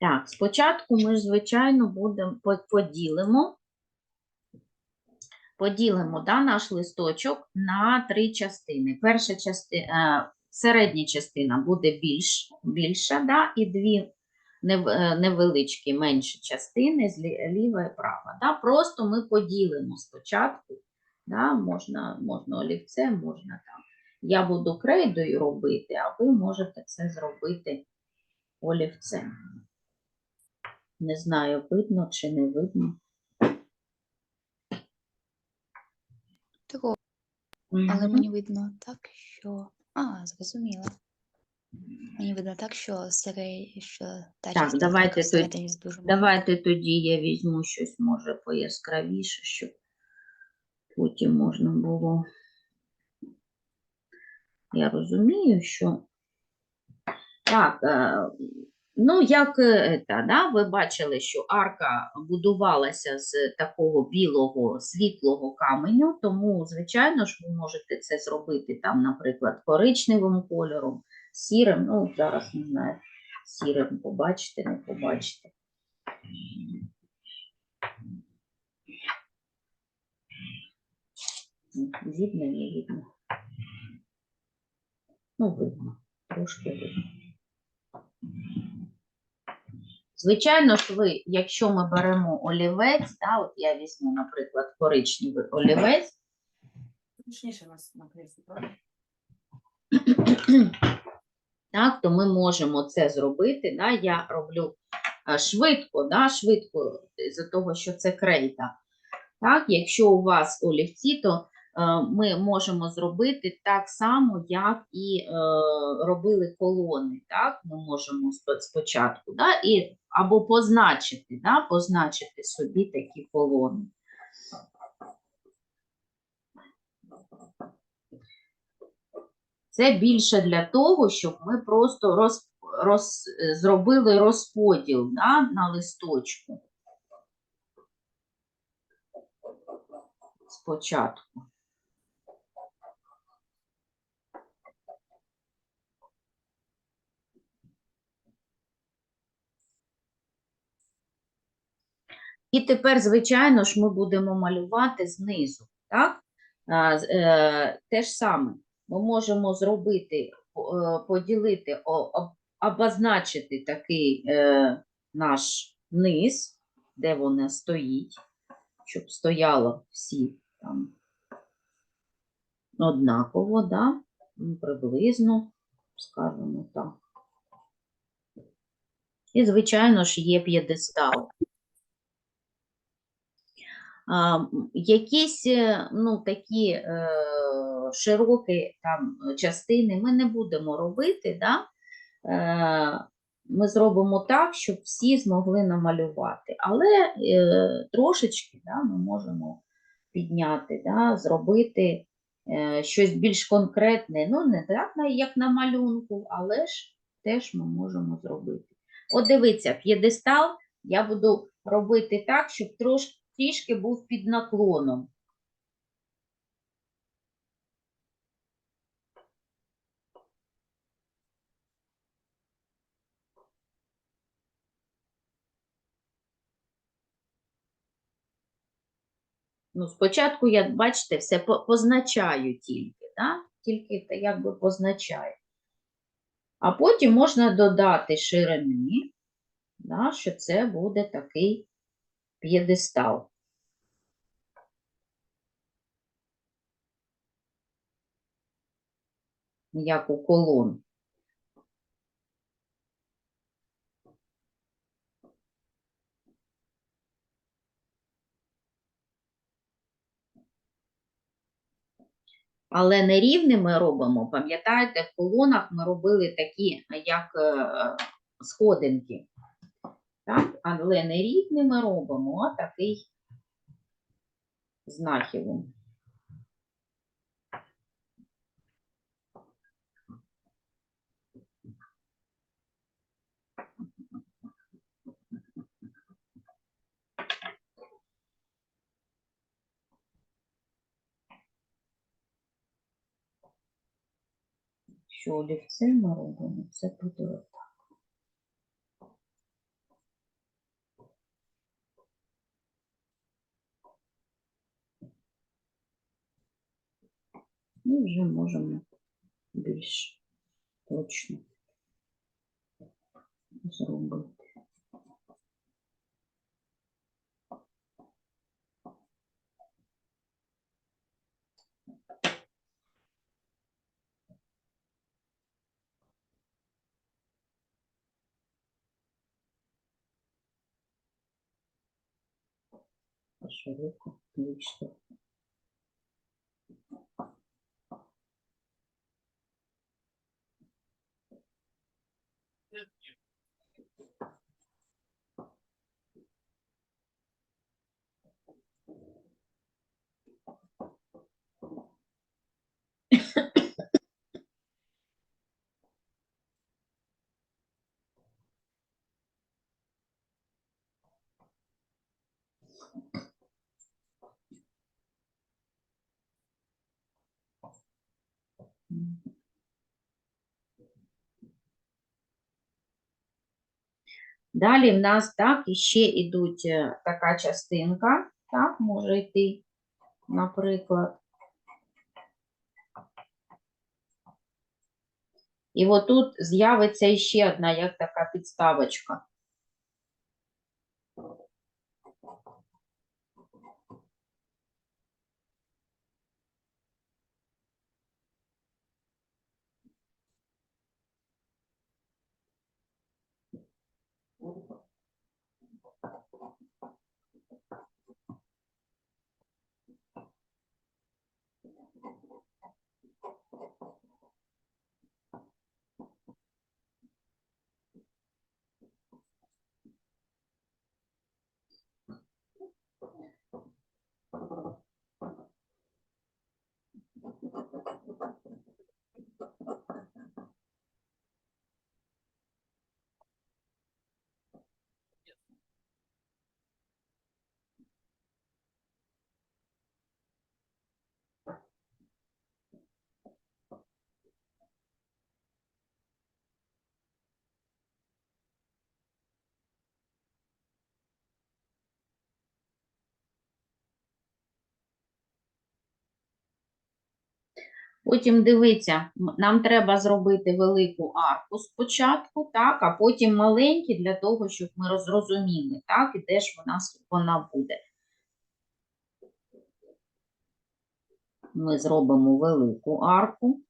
Так, спочатку ми ж, звичайно, будемо поділимо. Поділимо да, наш листочок на три частини. Перша частина, середня частина буде більш, більша, да, і дві е, невеличкі менші частини з лі- ліва і права. Да. Просто ми поділимо спочатку. Да, можна, можна олівцем, можна там. Я буду крейдою робити, а ви можете це зробити олівцем. Не знаю, видно чи не видно. Трохи, але мені видно так, що. А, зрозуміла. Мені видно так, що серед... що та Так, давайте яка тоді- дуже. Давайте тоді я візьму щось, може, пояскравіше, щоб потім можна було. Я розумію, що. Так, е, ну, як е, та, да, ви бачили, що арка будувалася з такого білого світлого каменю, тому, звичайно ж, ви можете це зробити там, наприклад, коричневим кольором, сірим, ну, зараз не знаю, сірим побачите, не побачите. Видно, не видно. Ну, видно, трошки видно. Звичайно ж, ви, якщо ми беремо олівець, да, от я візьму, наприклад, коричневий олівець, Точніше вас так, то ми можемо це зробити. Да, я роблю е, швидко, да, швидко, з-за того, що це крейда. Так, якщо у вас олівці, то е, ми можемо зробити так само, як і е, робили колони. Так, ми можемо спочатку, да, і, або позначити, да, позначити собі такі колони. Це більше для того, щоб ми просто роз, роз, е, зробили розподіл да, на листочку. Спочатку. І тепер, звичайно ж, ми будемо малювати знизу. Так? Е, те ж саме ми можемо зробити, е, поділити, обозначити такий е, наш низ, де вона стоїть, щоб стояло всі там однаково, да? ну, приблизно, скажімо так. І, звичайно ж, є п'єдестал. Якісь е, ну, такі е, широкі там частини ми не будемо робити, да? е, ми зробимо так, щоб всі змогли намалювати. Але трошечки да, ми можемо підняти, да, зробити щось більш конкретне. Ну, не так, як на малюнку, але ж теж ми можемо зробити. От дивіться, п'єдестал я буду робити так, щоб трошки трішки був під наклоном. Ну, спочатку, як бачите, все позначаю тільки, да? тільки якби позначаю. А потім можна додати ширини, да, що це буде такий п'єдестал. Як у колон. Але нерівні ми робимо, пам'ятаєте, в колонах ми робили такі, як е, сходинки. Так? Але нерівні ми робимо а такий з що олівце ми робимо, це буде отак. Ми вже можемо більш точно зробити. Широко вийшло. Далі в нас так іще йдуть е, така частинка, так, може йти, наприклад. І отут з'явиться ще одна, як така підставочка. Потім дивіться, нам треба зробити велику арку спочатку, так, а потім маленькі для того, щоб ми розрозуміли, так, і де ж вона, вона буде. Ми зробимо велику арку.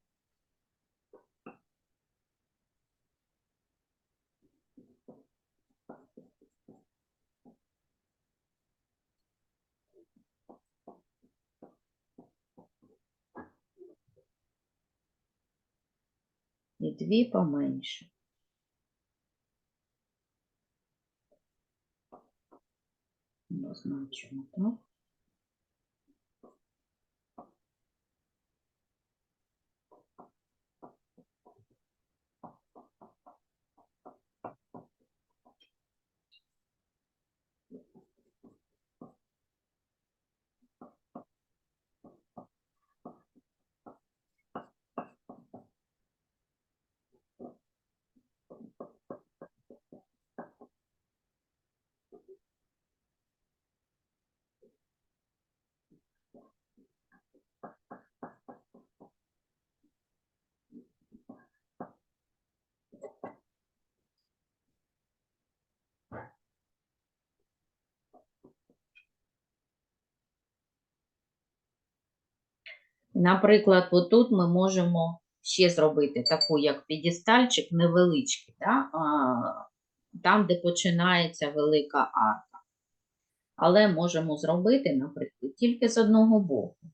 Дві поменше. Назначимо так? Наприклад, отут ми можемо ще зробити таку, як підістальчик невеличкий, да? а, там, де починається велика арка. Але можемо зробити, наприклад, тільки з одного боку.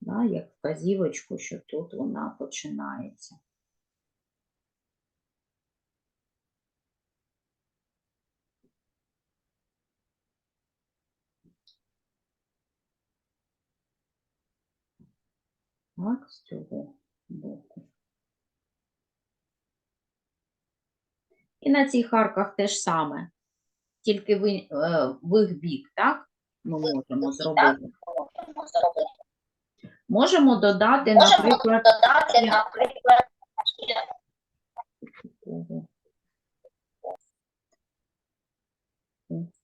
Да? Як вказівочку, що тут вона починається. Так, з цього боку. І на цих арках теж саме, тільки в, е, в їх бік, так? Ми можемо зробити. Можемо додати, наприклад, додати, наприклад.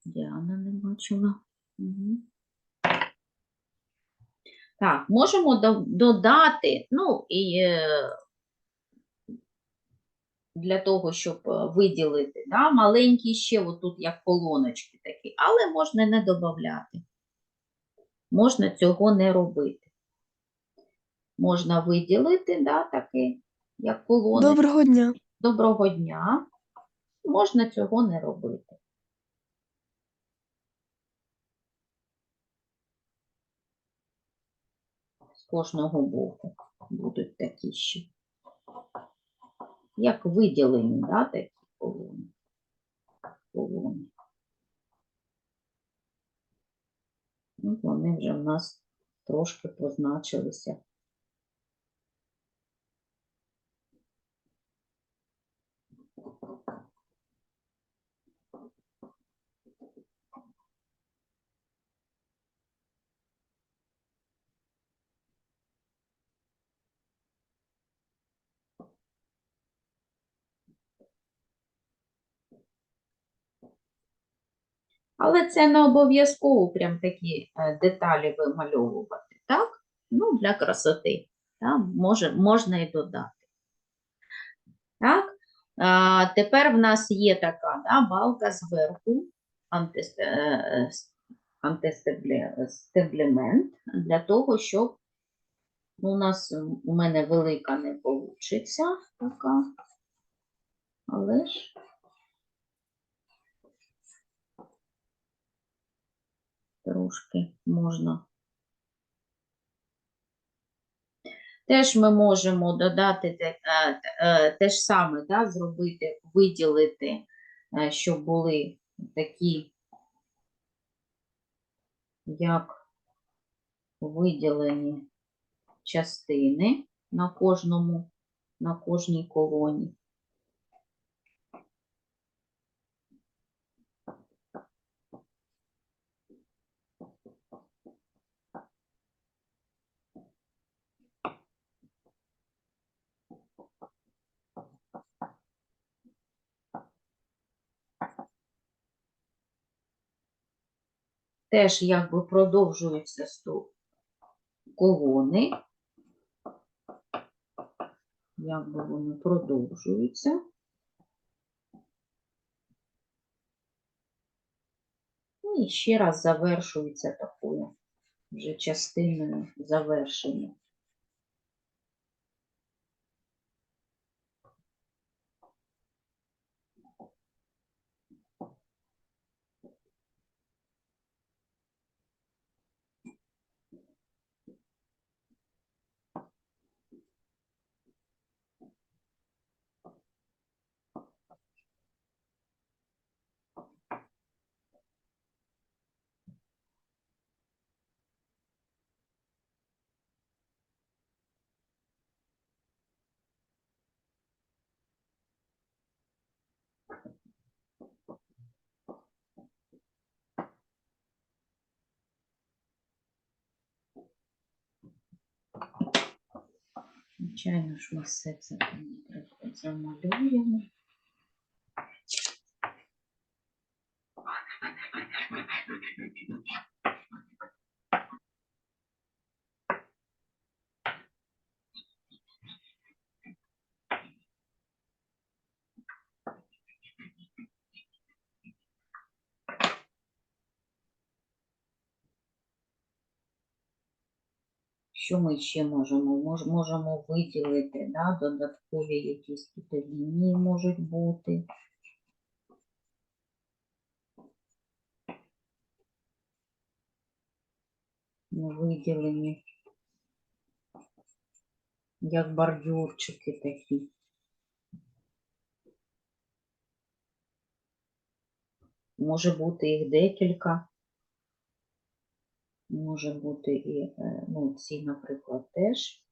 Діана не бачила. Угу. Так, можемо додати, ну і е, для того, щоб е, виділити, да, маленькі ще отут як колоночки такі, але можна не додати. Можна цього не робити. Можна виділити, да, таке, як колоночки. Доброго дня. Доброго дня. Можна цього не робити. З кожного боку будуть такі ще. Як виділені, да, такі колони. колони. Ну, вони вже в нас трошки позначилися. Але це не обов'язково прям такі е, деталі вимальовувати, так? Ну, для красоти. Так? Може, можна і додати. Так? А, тепер в нас є така да, балка зверху, антис- е, антистеблемент, для того, щоб у нас у мене велика не вийде така. Але ж трошки можна. Теж ми можемо додати те, е, е, ж саме, да, зробити, виділити, е, щоб були такі, як виділені частини на кожному, на кожній колоні. Теж якби продовжуються колони. Якби вони продовжуються. Ну, І ще раз завершується такою вже частиною завершення. Звичайно ж, ми все це замалюємо. Що ми ще можемо? Мож, можемо виділити, да, додаткові якісь тут лінії можуть бути. Ну, Виділені, як бордюрчики такі. Може бути їх декілька. Може бути і, е, ну, ці, наприклад, теж.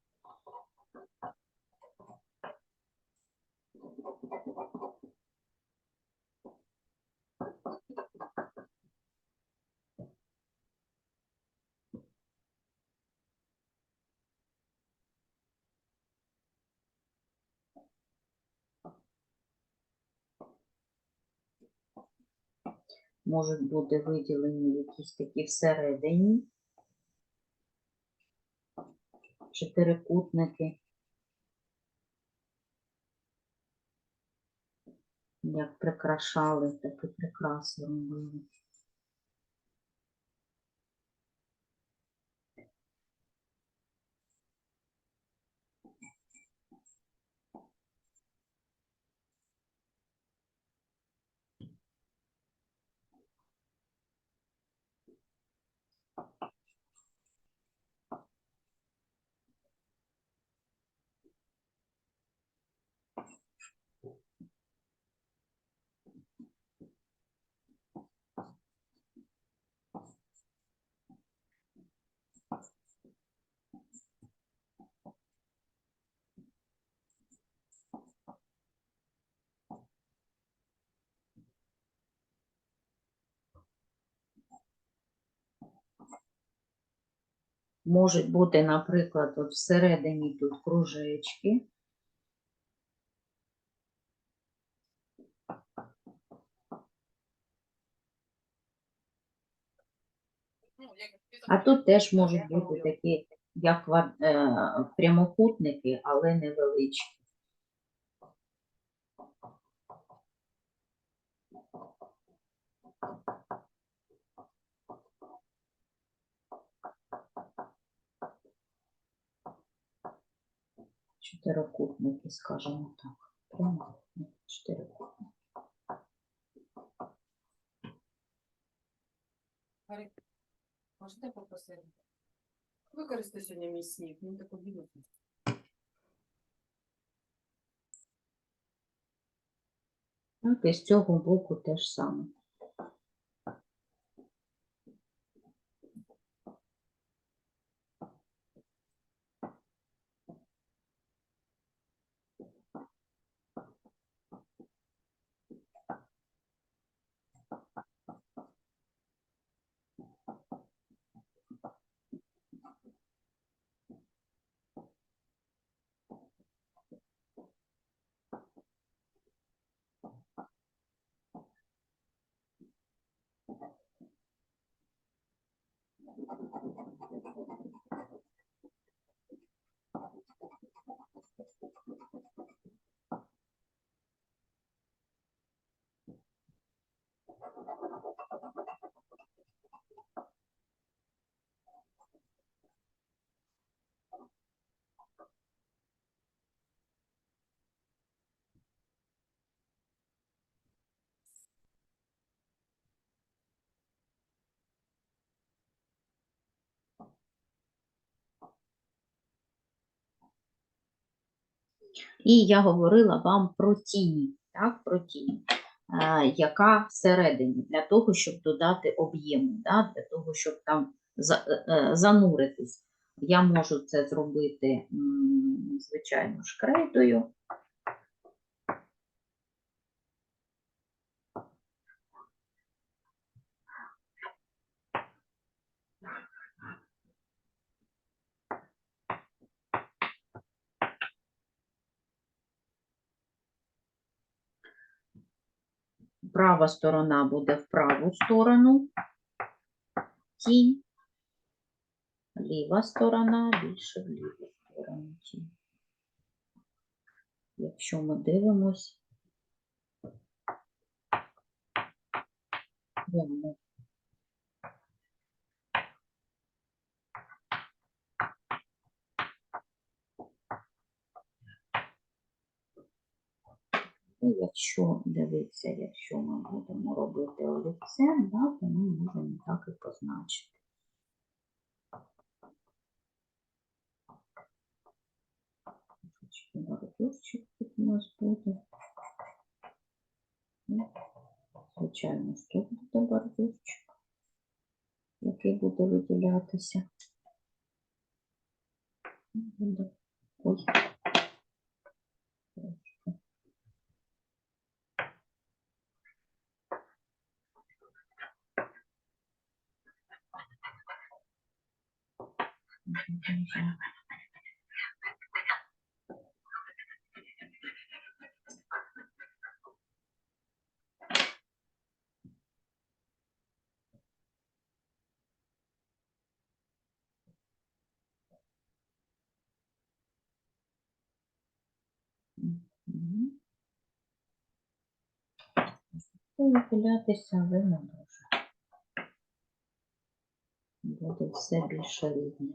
Можуть бути виділені якісь такі всередині. чотирикутники. Як прикрашали, такі прикраси робили. Можуть бути, наприклад, от всередині тут кружечки. А тут теж можуть бути такі, як е, прямокутники, але невеличкі. Чотирикутники, скажімо так. Прямокутники, чотирикутники. Гарик, можете попросити? Використай сьогодні мій сніг, він так обідно. Так, і з цього боку теж саме. ありがとうございます。І я говорила вам про тіні, так, про тіні, е, яка всередині, для того, щоб додати об'єму, да, для того, щоб там е, е, зануритись. Я можу це зробити, звичайно, ж Права сторона буде в праву сторону, тінь. Ліва сторона більше в ліву сторону тінь. Якщо ми дивимось, прямо якщо дивитися, якщо ми будемо робити олівцем, да, то ми можемо так і позначити. Бордюрчик тут у нас буде. Ну, Звичайно, що буде бордюрчик, який буде виділятися. Ну. Ой. вже. Вихилятися, але не дуже. Буде все більше рідні.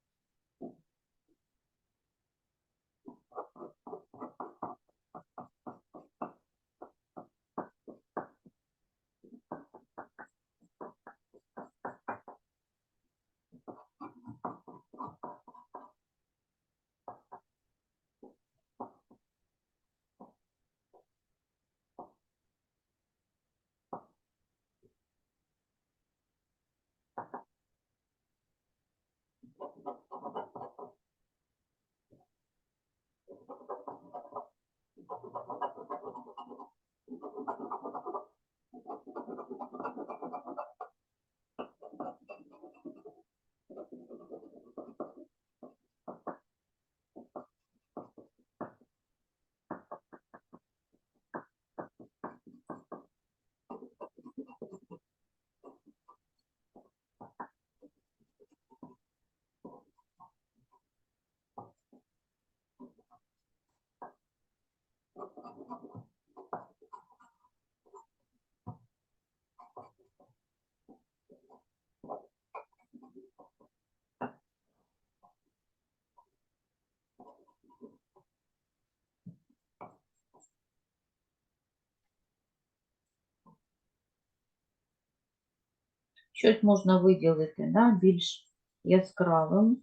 Щось можна виділити, да, більш яскравим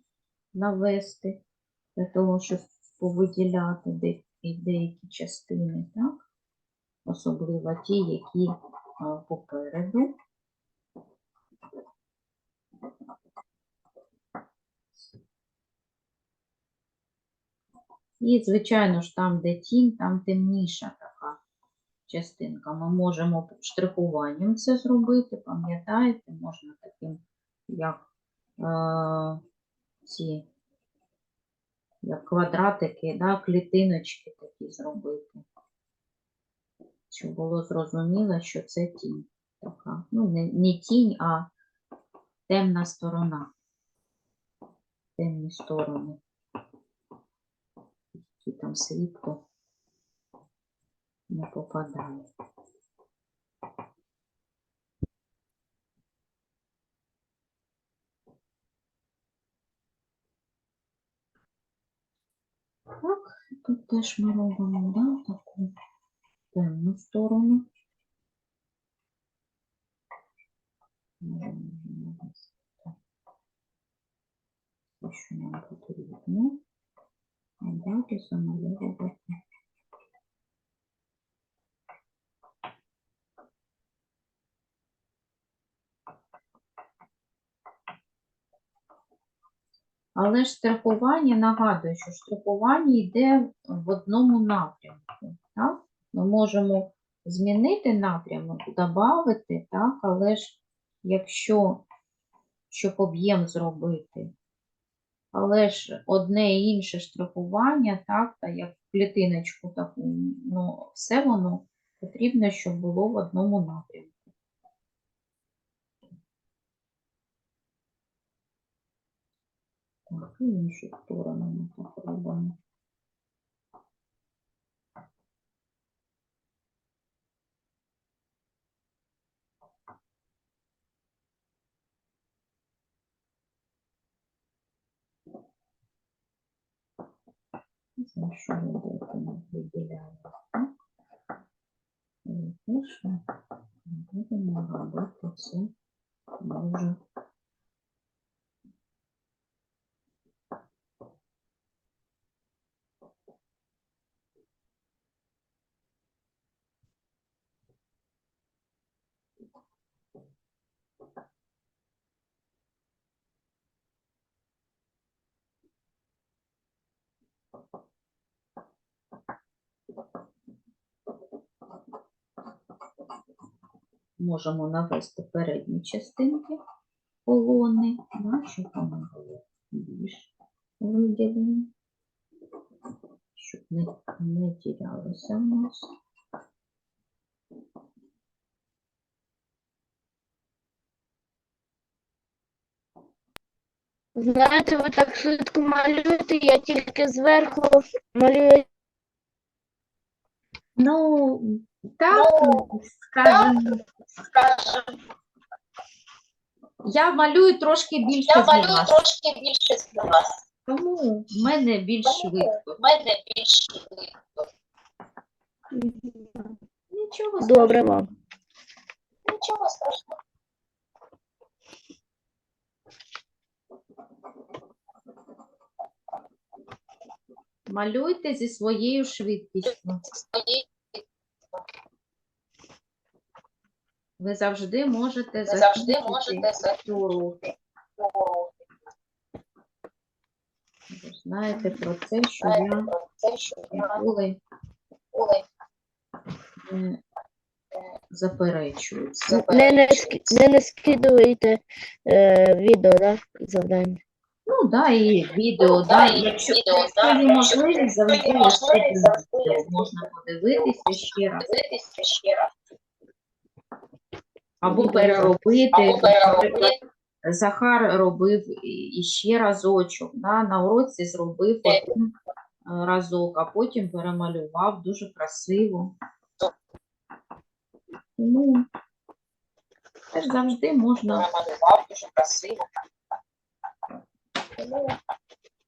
навести, для того, щоб повиділяти де- деякі частини, так? Особливо ті, які а, попереду. І, звичайно ж, там, де тінь, там темніша частинка. Ми можемо штрихуванням це зробити, пам'ятаєте, можна таким, як е, ці як квадратики, да, клітиночки такі зробити. Щоб було зрозуміло, що це тінь така. Ну, не, не тінь, а темна сторона. Темні сторони. Які там світло не попадає. Так, тут теж ми робимо, да, таку темну сторону. Те, що нам потрібно. А далі замальовувати. Але ж штрихування, нагадую, що штрихування йде в одному напрямку. Так? Ми можемо змінити напрямок, додати, так? але ж якщо, щоб об'єм зробити, але ж одне і інше штрихування, так, та як клітиночку таку, ну, все воно потрібно, щоб було в одному напрямку. Так, і іншу сторону ми так робимо. Це що робити ми виділяємо. так? І пишемо, будемо робити це дуже можемо навести передні частинки колони, да, щоб вони були більш виділені, щоб не, не тірялися в нас. Знаєте, ви так швидко малюєте, я тільки зверху малюю. Ну, так, скажімо, я малюю трошки більше Я за малюю вас, трошки більше за вас. тому в мене більш швидко. У мене більш швидко. Нічого Добре вам. Нічого страшного. Малюйте зі своєю швидкістю. Свої Ви завжди можете ви завжди можете уроки. Ви знаєте про це, що Знаєте я про це, що я ніколи коли не заперечую. це. не, не, не, не скидуєте е, відео, да, завдання. Ну, да, і відео, Ну, да, да, і якщо, відео, якщо да, є якщо можливість, завжди є є можливість, завжди є відео, можна подивитися ще раз. Дивитися ще раз. Або переробити. Або переробити. Захар робив іще разочок, да, на уроці зробив один е, разок, а потім перемалював дуже красиво. Тому теж завжди можна Намалював дуже красиво.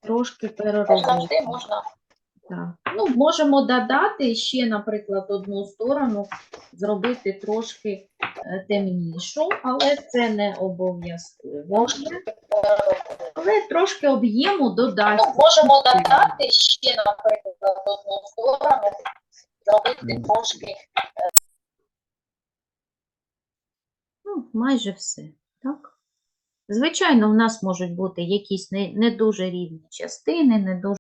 Трошки теж переробити. завжди можна Так. Ну, можемо додати ще, наприклад, одну сторону, зробити трошки е, темнішу, але це не обов'язково. Але трошки об'єму Ну, можемо додати ще, наприклад, одну сторону, зробити трошки Ну, майже все. Так? Звичайно, в нас можуть бути якісь не, не дуже рівні частини, не дуже